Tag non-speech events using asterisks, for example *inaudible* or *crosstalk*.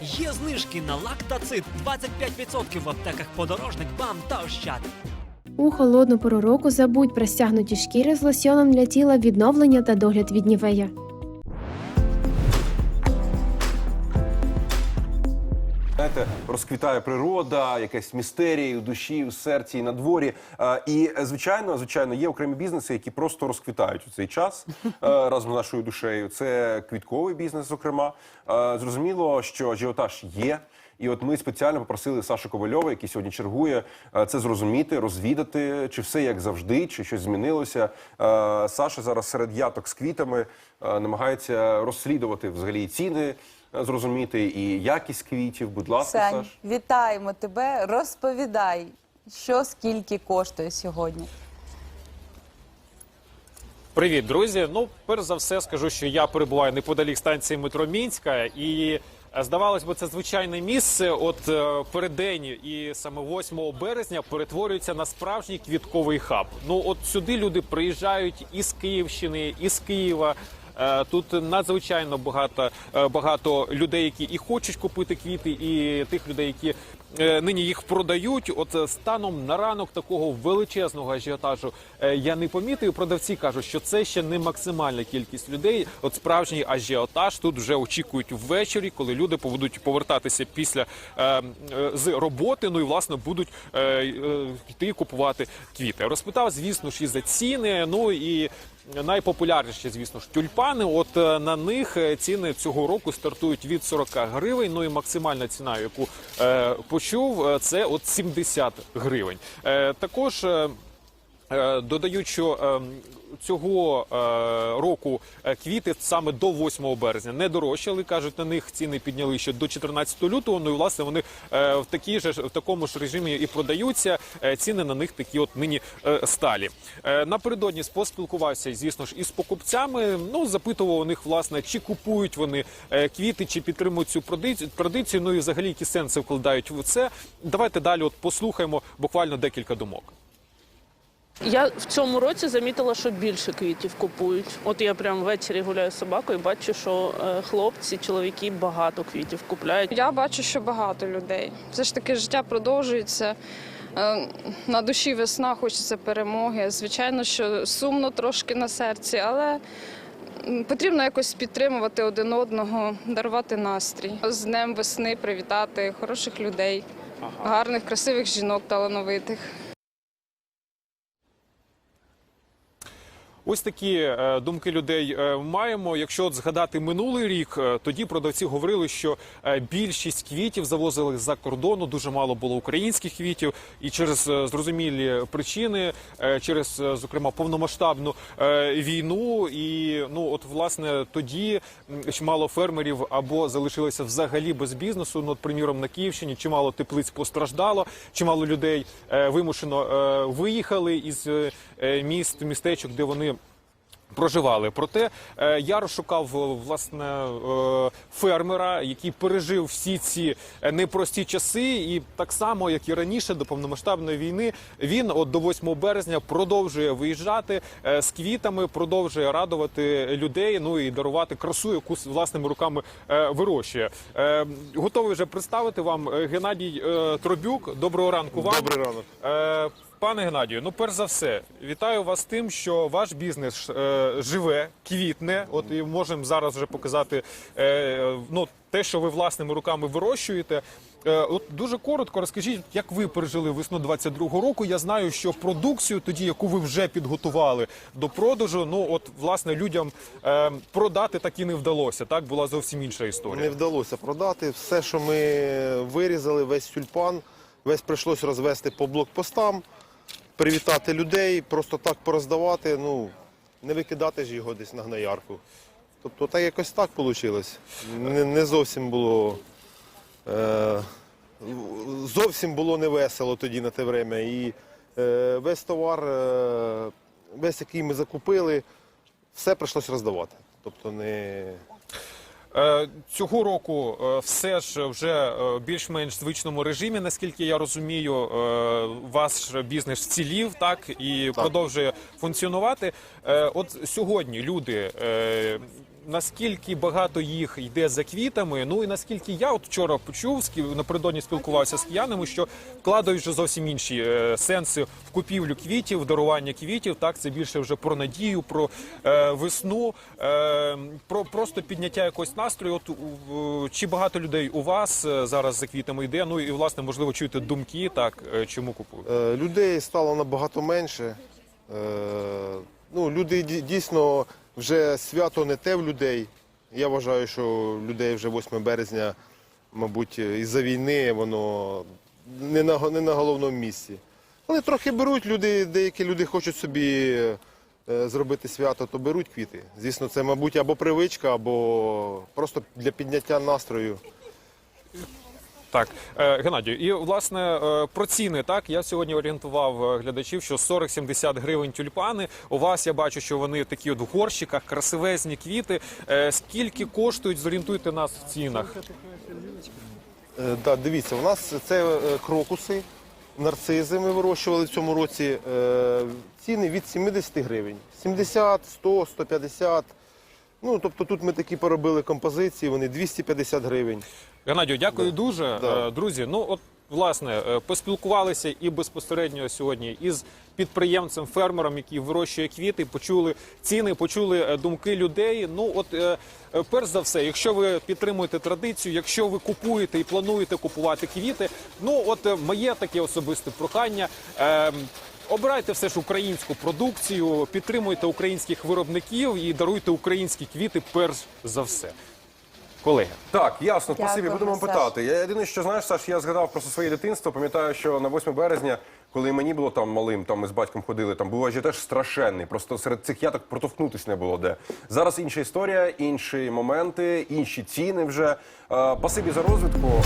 Є знижки на лактацит 25% в аптеках подорожник, бам та ощад. У холодну пору року забудь про стягнуті шкіри з лосьоном для тіла відновлення та догляд від нівея. Знаєте, розквітає природа, якась містерія у душі, у серці, і на дворі. Е, І звичайно, звичайно, є окремі бізнеси, які просто розквітають у цей час е, *laughs* разом з нашою душею. Це квітковий бізнес, зокрема. Е, Зрозуміло, що ажіотаж є. І от ми спеціально попросили Сашу Ковальова, який сьогодні чергує, це зрозуміти, розвідати, чи все як завжди, чи щось змінилося. Саша зараз серед яток з квітами намагається розслідувати взагалі ціни, зрозуміти і якість квітів. Будь ласка, Сань, Саш. вітаємо тебе. Розповідай, що скільки коштує сьогодні. Привіт, друзі. Ну, перш за все, скажу, що я перебуваю неподалік станції метро Мінська, і е, здавалось би, це звичайне місце. От е, переддень і саме 8 березня перетворюється на справжній квітковий хаб. Ну, от сюди люди приїжджають із Київщини, із Києва. Е, Тут надзвичайно багато, е, багато людей, які і хочуть купити квіти, і тих людей, які е, нині їх продають. От станом на ранок такого величезного ажіотажу я не помітив. Продавці кажуть, що це ще не максимальна кількість людей. От справжній ажіотаж тут вже очікують ввечері, коли люди будуть повертатися після е, з роботи. Ну і власне будуть е, е, йти купувати квіти. Розпитав, звісно ж, і за ціни. Ну і найпопулярніші, звісно ж, тюльпани. От е, на них е, ціни цього року стартують від 40 гривень. Ну і максимальна ціна, яку е, почув, це от 70 гривень. Також. Е, Е, Додають, що ем, цього е, року е, квіти саме до 8 березня не дорожчали. кажуть, на них ціни підняли ще до 14 лютого. Ну і власне вони е, в такій же в такому ж режимі і продаються. Е, Ціни на них такі, от нині е, сталі. Е, Напередодні поспілкувався, звісно ж, із покупцями. Ну запитував у них, власне, чи купують вони е, квіти, чи підтримують цю традицію. Ну і взагалі які сенси вкладають в це. Давайте далі. От послухаємо буквально декілька думок. Я в цьому році замітила, що більше квітів купують. От я прям ввечері гуляю з собакою і бачу, що е, хлопці, чоловіки багато квітів купляють. Я бачу, що багато людей. Все ж таки життя продовжується. Е, На душі весна, хочеться перемоги. Звичайно, що сумно трошки на серці, але потрібно якось підтримувати один одного, дарувати настрій. З Днем весни привітати хороших людей, гарних, красивих жінок, талановитих. Ось такі е, думки людей е, маємо. Якщо от згадати минулий рік, е, тоді продавці говорили, що більшість квітів завозили з-за кордону, дуже мало було українських квітів, і через зрозумілі причини, через зокрема повномасштабну війну, і ну от власне тоді чимало фермерів або залишилися взагалі без бізнесу. Ну, от, приміром, на Київщині чимало теплиць постраждало, чимало людей вимушено виїхали із міст, містечок, де вони. Проживали, проте е, я розшукав е, власне е, фермера, який пережив всі ці непрості часи, і так само, як і раніше, до повномасштабної війни, він от до 8 березня продовжує виїжджати з квітами, продовжує радувати людей. Ну і дарувати красу, яку власними руками вирощує. Готовий вже представити вам Геннадій Тробюк. Доброго ранку вам. Добрий ранок. Пане Геннадію, ну перш за все, вітаю вас тим, що ваш бізнес е, живе, квітне. От і можемо зараз вже показати е, ну, те, що ви власними руками вирощуєте. Е, от дуже коротко розкажіть, як ви пережили весну 22-го року. Я знаю, що продукцію, тоді яку ви вже підготували до продажу, ну от власне людям е, продати так і не вдалося. Так була зовсім інша історія. Не вдалося продати. Все, що ми вирізали, весь тюльпан, весь прийшлось розвести по блокпостам, привітати людей, просто так пороздавати, ну, не викидати ж його десь на гноярку. Тобто так якось так вийшло. Не, не зовсім було. Е, зовсім було невесело тоді на те время. І е, весь товар, е, весь який ми закупили, все прийшлось роздавати. Тобто не. Е, Цього року е, все ж вже е, більш-менш звичному режимі, наскільки я розумію, ваш бізнес вцілів так і продовжує функціонувати. От сьогодні люди. Наскільки багато їх йде за квітами. Ну і наскільки я от вчора почув напередодні спілкувався з киянами, що вкладають вже зовсім інші е, сенси в купівлю квітів, в дарування квітів. Так, це більше вже про надію, про е, весну, е, про просто підняття якогось настрою. От у- чи багато людей у вас е, зараз за квітами йде? Ну і власне можливо чуєте думки, так е, чому купують? Е, Людей стало набагато менше. Е, Ну, люди дійсно вже свято не те в людей. Я вважаю, що людей вже 8 березня, мабуть, із-за війни воно не на, не на головному місці. Але трохи беруть люди, деякі люди хочуть собі е, зробити свято, то беруть квіти. Звісно, це, мабуть, або привичка, або просто для підняття настрою. Так, е, Геннадію, і власне е, про ціни. Так я сьогодні орієнтував е, глядачів, що 40-70 гривень тюльпани. У вас я бачу, що вони такі от в горщиках, красивезні квіти. Скільки коштують? Зорієнтуйте нас в цінах. Да, дивіться, у нас це крокуси, нарцизи ми вирощували в цьому році. Ціни від 70 гривень. 70, 100, 150. Ну, тобто тут ми такі поробили композиції, вони 250 гривень. Геннадію, дякую дуже. Да. Е, Друзі, ну от власне е, поспілкувалися і безпосередньо сьогодні із підприємцем, фермером, який вирощує квіти, почули ціни, почули е, думки людей. Ну от перш за все, якщо ви підтримуєте традицію, якщо ви купуєте і плануєте купувати квіти, ну от моє таке особисте прохання. Обирайте все ж українську продукцію, підтримуйте українських виробників і даруйте українські квіти перш за все. Колеги. Так, ясно, спасибі, будемо Саш. питати. Я єдине, що знаєш, Саш, я згадав про своє дитинство. Пам'ятаю, що на 8 березня, коли мені було там малим, там ми з батьком ходили, там був ажіотаж страшенний. Просто серед цих яток протовкнутись не було де. Зараз інша історія, інші моменти, інші ціни вже. Е, Спасибі за розвідку.